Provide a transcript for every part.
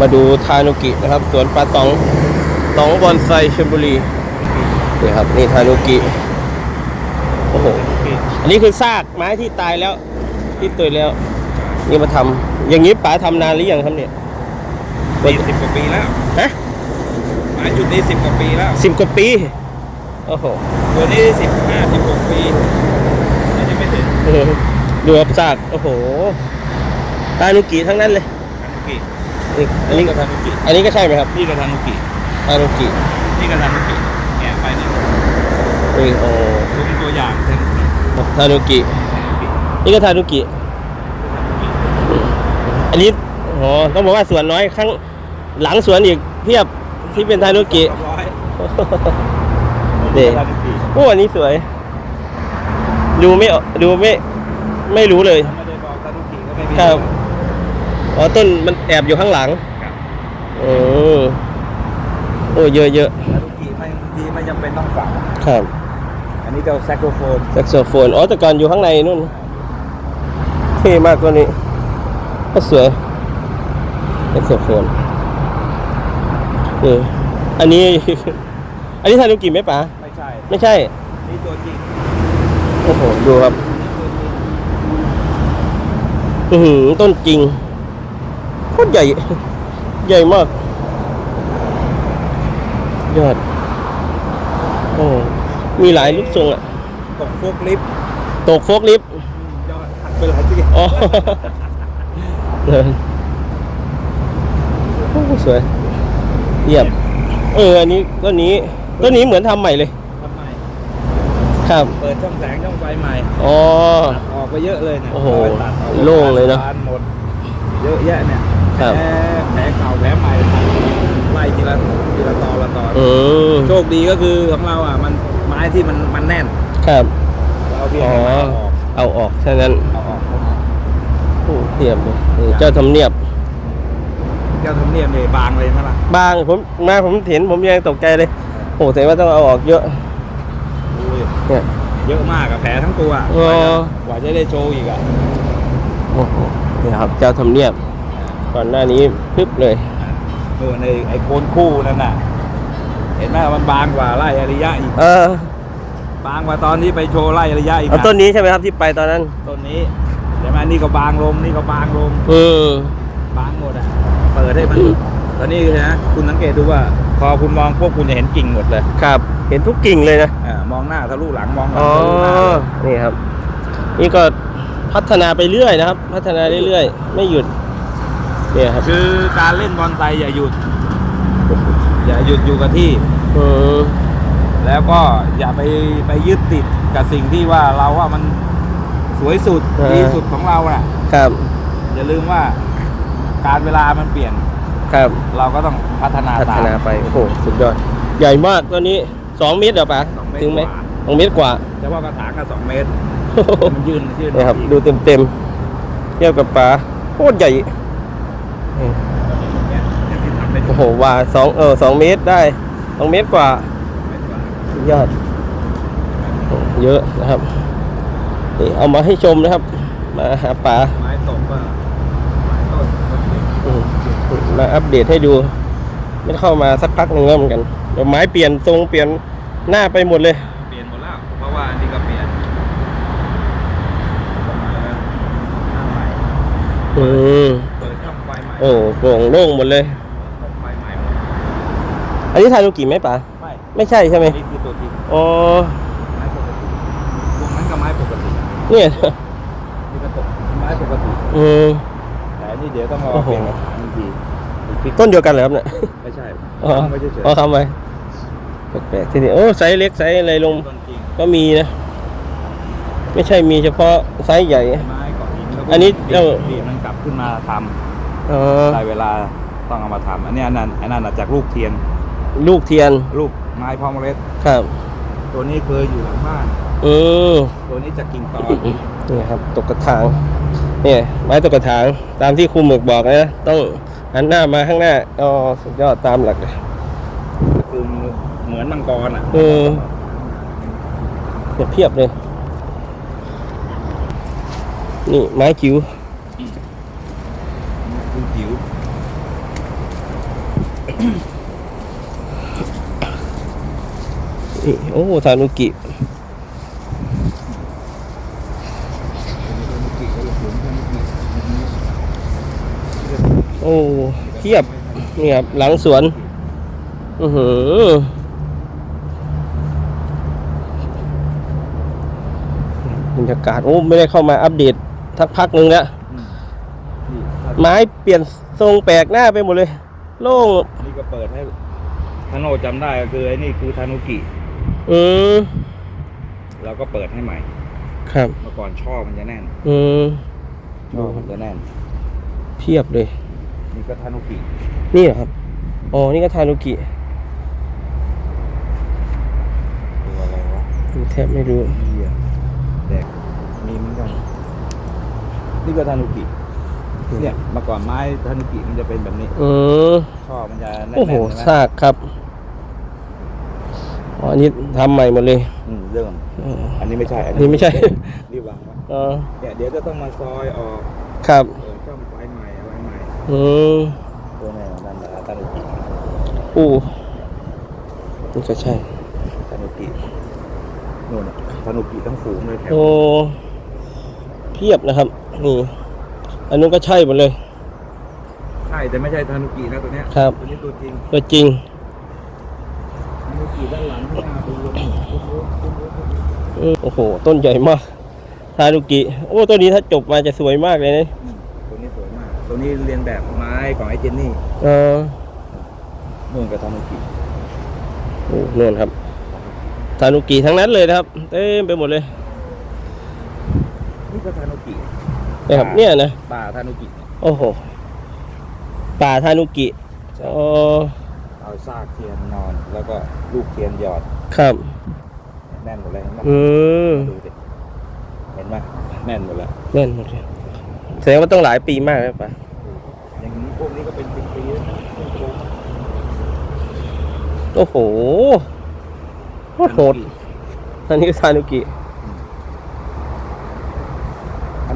มาดูทานุกินะครับ สวนปลาตองตองบอนไซชลบุรีนี่ครับ นี่ทานุกิโอ้โหอันนี้คือซากไม้ที่ตายแล้ว ที่ตุยแล้ว นี่มาทำอย่างนี้ป๋าทำนานหรือยังครับเนี่ยปีสิบกว่าปีแล้วฮะหมายจุดนี้สิบกว่าปีแล้วสิบกว่าปีโอ้โหตัวนี้สิบห้าสิบหกปีน่าจะไม่ถึงเออดูครับซากโอ้โหทานุกิทั้งนั้นเลยทานุกิ นี่อันนี้ก็ทานุกิ อันนี้ก็ใช่ไหมครับนี่ก็ทานุกิทานุกินี่ก็ทานุกิแกะไปเนี่ยนี่โอ้ซุ้มตัวอย่างทานุกิทานุกิ ทานุกินี่ก็ทานุกิ อันนี้อ๋อต้องบอกว่าสวนน้อยข้างหลังสวนอีกเพียบที่เป็นทานุกิ ร้อยนี่ ทานุกิโอ้อันนี้สวย ดูไม่ออกดูไม่ ไม่รู้เลย ไม่ได้บอกทานุกิก็ไม่มีครับ อ๋อต้นมันแอบอยู่ข้างหลังครับ โอ้โอ้เยอะเยอะทานุกิไม่บางทีไม่จำเป็นต้องฝังครับอันนี้เจ้าแซกโซโฟนแซกโซโฟนอ๋อแต่ก่อนอยู่ข้างในนู่นเท่มากตัวนี้ก็สวยแซกโซโฟนนี่อันนี้ อันนี้ทานุกิไหมป๋าไม่ใช่ ไม่ใช่ นี่ตัวจริงโอ้โหดูครับ นี่ตัวจริง อือหือต้นจริงโคตรใหญ่ ใหญ่มาก ยอด โอ้ มีหลายลูกทรงอะ ตกพวกลิฟต์ตกโฟกลิฟต์ยอดหักไปหลายที่อ๋อเลยโอ้สวย เยี่ยม เออ อันนี้ต้นนี้ต้นนี้เหมือนทำใหม่เลย ทำไมครับ เปิดช่องแสงช่องไฟใหม่ อ๋อตัดออกไปเยอะเลยเนี่ยโอ้โหร้ยตัดออกโล่งเลยเนอะ บานหมด เยอะแยะเนี่ยครับ แผลแผลเก่าแผลใหม่ไล่ทีละทีละตอละตออืมโชคดีก็คือของเราอะมันไม้ที่มันมันแน่น ครับเราเพียงอ๋อแต่เอาออกเอาออกแค่นั้นเอาออกโอ้เทียบเลยนี่เจ้าทำเนียบ เจ้าทำเนียมเลยบางเลยนะล่ะบางผมมาผมเห็นผมยังตกใจเลยโอ้แต่ว่าต้องเอาออกเยอะอุ้ยเนี่ยเยอะมากอะแผลทั้งตัวอ๋อกว่าจะได้โชว์อีกอะโอ้โหนี่ครับ เจ้าทำเนียบ ก่อนหน้านี้พึบเลยโน่นไอ้ไอ้โคนคู่นั่นน่ะ เห็นไหมมันบางกว่าไล่อริยะอีก เออบางกว่าตอนที่ไปโชว์ไล่อริยะอีกเอานะต้นนี้ใช่ไหมครับที่ไปตอนนั้น ต้นนี้ใช่ไหมนี่ก็บางลงนี่ก็บางลงอืมบางหมดอะเปิดให้มันตอนนี้นะคุณสังเกตดูว่า พอคุณมองพวกคุณจะเห็นกิ่งหมดเลยครับ เห็นทุกกิ่งเลยนะอ่ามองหน้าทะลุหลังมองหลังอ๋อทะลุหน้าเลยนี่ครับ นี่ก็พัฒนาไปเรื่อยนะครับ พัฒนาเรื่อยๆ ไม่หยุด เนี่ยครับคือการเล่นบอลไซอย่าหยุด อย่าหยุดอยู่กับที่อืมแล้วก็อย่าไปไปยึดติดกับสิ่งที่ว่าเราว่ามันสวยสุดดีสุดของเราน่ะ ครับ อย่าลืมว่าการเวลามันเปลี่ยน ครับ เราก็ต้องพัฒนาพัฒตามนาไปโอ้โหสุดยอด ใหญ่มากตัวนี้สองเมตรเหรอปะสองเมตรถึงไหมกว่าสองเมตรกว่าแต่ว่ากระถางก็สองเมตรมันยืนยืนนี่ครับอีกดูเต็มเต็มๆเทียบกับปลาโคตรใหญ่ โอ้โหว่าสองเออสองเมตรได้สองเมตรกว่าเมตรกว่าสุดยอดโอ้เยอะนะครับ นี่เอามาให้ชมนะครับ มาหาปลาไม้ตกก็ไม้ต้นต้นเล็กอืมมาอัปเดตให้ดู ไม่ได้เข้ามาสักพักหนึ่งแล้วเหมือนกันเดี๋ยวไม้เปลี่ยนทรงเปลี่ยนหน้าไปหมดเลย เปลี่ยนหมดแล้วเพราะว่าอันนี้ก็เปลี่ยนหน้าใหม่อืม โอ้โปร่งโล่งหมดเลยช่องไฟใหม่หมดอันนี้ทานุกิไหมป๋าไม่ไม่ใช่ใช่ไหมนี่คือตัวจริงอ๋อไม้ปกติพวกนั้นก็ไม้ปกติเนี่ยนี่ก็ตกไม้ปกติอืม แต่อันนี่เดี๋ยวต้องรอโอ้โห เปลี่ยนกระถางอีกทีอีกพลิกต้นเดียวกันเหรอครับเนี่ยไม่ใช่อ๋อไม่ใช่เฉยอ๋อทำไปแปลกๆที่นี่โอ้ไซส์เล็กไซส์อะไรลงต้นจริงก็มีนะ ไม่ใช่มีเฉพาะไซส์ใหญ่ ไม้เกาะหินแล้วก็อันนี้บีบเราบีบมันกลับขึ้นมาท อ๋อำได้เวลาต้องเอามาทำอันนี้อันนั้นอันนั้นน่ะจากลูกเทียน ลูกเทียนลูกไม้พอมเมล็ด ครับ ตัวนี้เคยอยู่หลังบ้าน อืมตัวนี้จากกิ่งตอนนี่ครับ ตกกระถางเนี่ยไม้ตกกระถางตามที่ครูหมึกบอกนะต้องหันหน้ามาข้างหน้าอ๋อสุดยอดตามหลักเลยคือเหมือนมังกรอะอืมเนี่ยเพียบเลย นี่ไม้จิ๋วคือจิ๋ว นี่โอ้ทานุกิโอ้เทียบนี่ครับหลังสวนอือหือบรรยากาศโอ้ไม่ได้เข้ามาอัปเดตทักพักหนึ่งแล้วไม้เปลี่ยนทรงแปลกหน้าไปหมดเลย โล่ง ก็เปิดให้ทาโนจำได้ก็คือไอ้นี่คือทานุกิอืมเราก็เปิดให้ใหม่ ครับ เมื่อก่อนช่อมันจะแน่นอืมช่อมันจะแน่น เพียบเลย นี่ก็ทานุกินี่เหรอครับ อ๋อ นี่ก็ทานุกิตัวอะไรวะแทบไม่รู้เหี้ยแดกมีเหมือนกัน นี่ก็ทานุกิ เนี่ยเมื่อก่อนไม้ทานุกิมันจะเป็นแบบนี้อืมช่อมันจะแน่นๆโอ้โหใช่ไหมซากครับอ๋ออันนี้ทำใหม่หมดเลยอืมเริ่มอ๋ออันนี้ไม่ใช่อันนี้ไม่ใช่ รีบวางไว้อ๋อเนี่ยเดี๋ยวจะต้องมาซอยออกครับเปิดช่องไฟใหม่อะไรใหม่อืมตัวไหนของนันทานุกิอู้นี่ก็ใช่ทานุกินู่นน่ะทานุกิทั้งฝูงเลยแถวโอ้เพียบนะครับนี่ อันนู้นก็ใช่หมดเลย ใช่แต่ไม่ใช่ทานุกินะตัวเนี้ยครับ ตัวนี้ตัวจริงตัวจริงทานุกิด้านหลังข้างหน้าดูเลยอืมโอ้โห ต้นใหญ่มากทานุกิ โอ้ตัวนี้ถ้าจบมาจะสวยมากเลยนะอืมตัวนี้สวยมากตัวนี้เรียนแบบไม้ของไอ้เจนนี่เออนู่นกับทานุกิโอ้นู่นครับทานุกิทั้งนั้นเลยนะครับ เต็มไปหมดเลย นี่ก็ทานุกิ นะครับ เนี่ยนะป่าทานุกิโอ้โหป่าทานุกิอ๋อเอาซากเทียนนอน แล้วก็ลูกเทียนหยอดครับ แน่นหมดเลยเห็นไหมอืมดูดิเห็นไหมแน่นหมดแล้วแน่นหมดเลยแสดงว่าต้องหลายปีมากแล้วป่ะอย่างนี้พวกนี้ก็เป็นปีๆแล้วนะพวกโค้งโอ้โหโคตรโหดอันนี้ก็ทานุกิ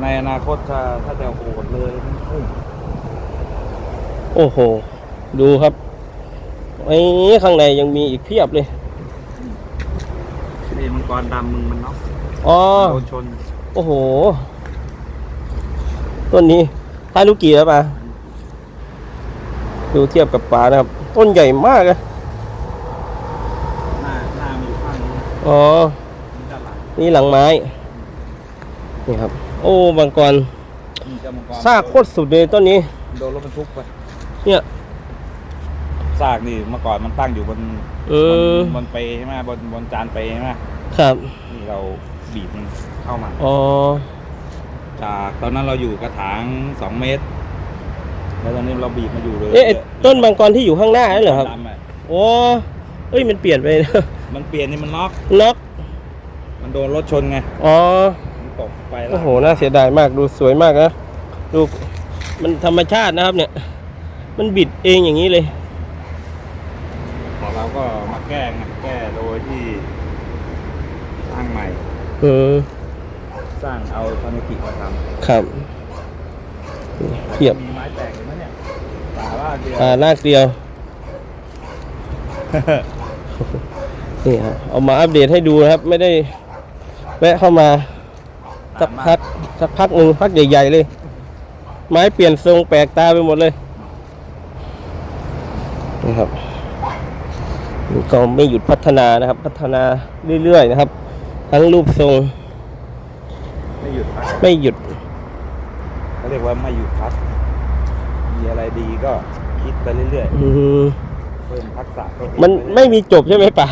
ในอนาคตถ้าถ้าจะโหดเลยมันเฮ้ยโอ้โห ดูครับไอ้ข้างในยังมีอีกเพียบเลยนี่มังกรดำมึงมันเนาะอ๋อโดนชน โอ้โห ต้นนี้ทานุกิแล้วป่ะดูเทียบกับป่านะครับ ต้นใหญ่มากอะหน้าหน้ามันอยู่ข้างนี้อ๋อ นี่ด้านหลังนี่หลังไม้ นี่ครับ โอ้บางกรนี่เจ้ามังกรซากโคตรสุดเลยต้นนี้ โดนรถบรรทุกไปเนี่ยซากนี่เมื่อก่อนมันตั้งอยู่บนเอบนอบนเปใช่ไหมบนบนจานเปใช่ไหมครับนี่เราบีบมันเข้ามา อ๋อจากตอนนั้นเราอยู่กระถางสองเมตร แล้วตอนนี้เราบีบมาอยู่เลยเอ๊ะไอ้ต้นบางกรที่อยู่ข้างหน้านั่นเหรอครับดำอะโอ้เอ้ยมันเปลี่ยนไปนะมันเปลี่ยนนี่มันน็อกน็อกมันโดนรถชนไงอ๋อมัน ตกไปแล้วโอ้โหน่าเสียดายมากดูสวยมากนะดูมันธรรมชาตินะครับเนี่ย มันบิดเองอย่างนี้เลยแต่เราก็มาแก้ไงแก้โดยที่สร้างใหม่ เออ สร้างเอาทานุกิมาทำครับนี่เทียบมีไม้แตกเห็นไหมเนี่ยป่าว่าเดียวอ่าลากเดียวนี่ครับเอามาอัปเดตให้ดูนะครับ ไม่ได้แวะเข้ามา สักพักสักพักหนึ่งพักใหญ่ๆเลย ไม้เปลี่ยนทรงแปลกตาไปหมดเลยนี่ครับนี่ก็ไม่หยุดพัฒนานะครับ พัฒนาเรื่อยๆนะครับ ทั้งรูปทรง ไม่หยุดพักไม่หยุดเขาเรียกว่าไม่หยุดพัก มีอะไรดีก็คิดไปเรื่อยอืมๆเพิ่มทักษะตัวเองมันปเรื่อยๆไม่มีจบใช่ไหมป๋า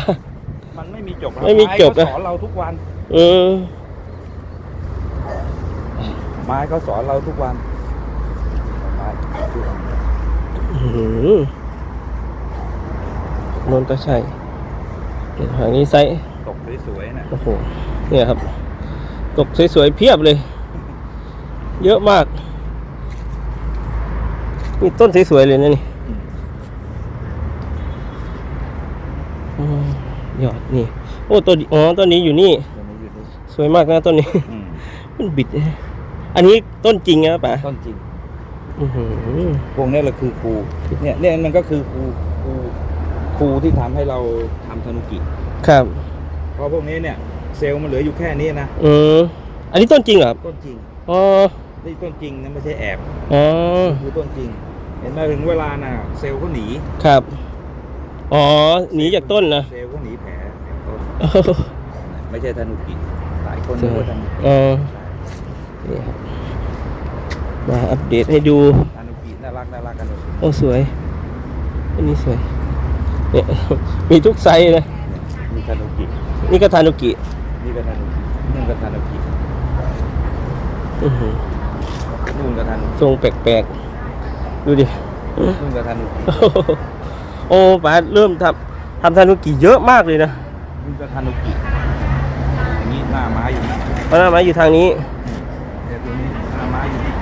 มันไม่มีจบครับไม่มีจบไม้นะเขาสอนเราทุกวันอืม ไม้เขาสอนเราทุกวันไม้อื้อหือนนก็ใช่ทางนี้ไซส์ตกสวยๆนะโอ้โหเนี่ยครับ ตกสวยๆเพียบเลย เยอะมากนี่ต้นสวยๆเลยนะนี่อืมยอดนี่ โอ้ต้นอ๋อต้นนี้อยู่นี่ตัวนี้อยู่นี่ สวยมากนะต้นนี้อืมมันบิด อันนี้ต้นจริงนะป่ะต้นจริง อื้อหือพวกนี้แหละคือครูเนี่ยเนี่ยมันก็คือครูครูครูที่ทำให้เราทำธนุกิ ครับ เพราะพวกนี้เนี่ยเซลล์มันเหลืออยู่แค่นี้นะอืมอันนี้ต้นจริงเหรอครับต้นจริงอ๋อนี่ต้นจริงนะไม่ใช่แอบอ๋อคือต้นจริง เห็นไหมถึงเวลาน่ะเซลล์ก็หนีครับอ๋อหนีจากต้นนะเซลล์ก็หนีแผลแผลต้น ไม่ใช่ธนุกิหลายคนนึกว่าธนุกิอ๋อนี่ค รับมาอัปเดตให้ดูธนุกิน่ารักน่ารักกันเลยโอ้สวยอันนี้สวยเนี่ยมีทุกไซส์นะนี่ธนุกินี่ก็ทานุกินี่ก็ธนุกินู่นก็ธนุกิอื้อหือนู่นก็ธนุกิทรงแปลกๆดูดินู่นก็ธนุกิโอ้ป๋าเริ่มทำทำทานุกิเยอะมากเลยนะนู่นก็ธนุกิอย่างนี้หน้าไม้อยู่นี่เพราะหน้าไม้อยู่ทางนี้ เนี่ยตัวนี้หน้าไม้อยู่นี่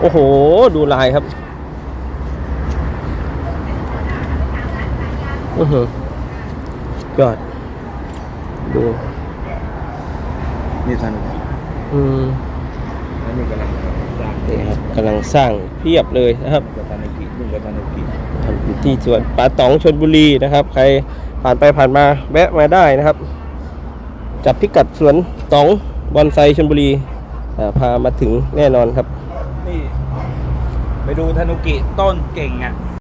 โอ้โห ดูลายครับอือหือยอด ดู นี่ธนุกิอืมแล้วนี่กำลังสร้างนี่ครับกำลังสร้างเพียบเลยนะครับนู่นก็ธนุกินู่นก็ธนุกิทำอยู่ที่สวนป่าตองชนบุรีนะครับ ใครผ่านไปผ่านมาแวะมาได้นะครับ จับพิกัดสวนตองบอนไซชนบุรีอ่าพามาถึงแน่นอนครับ นี่ ไปดูธนุกิต้นเก่งอะ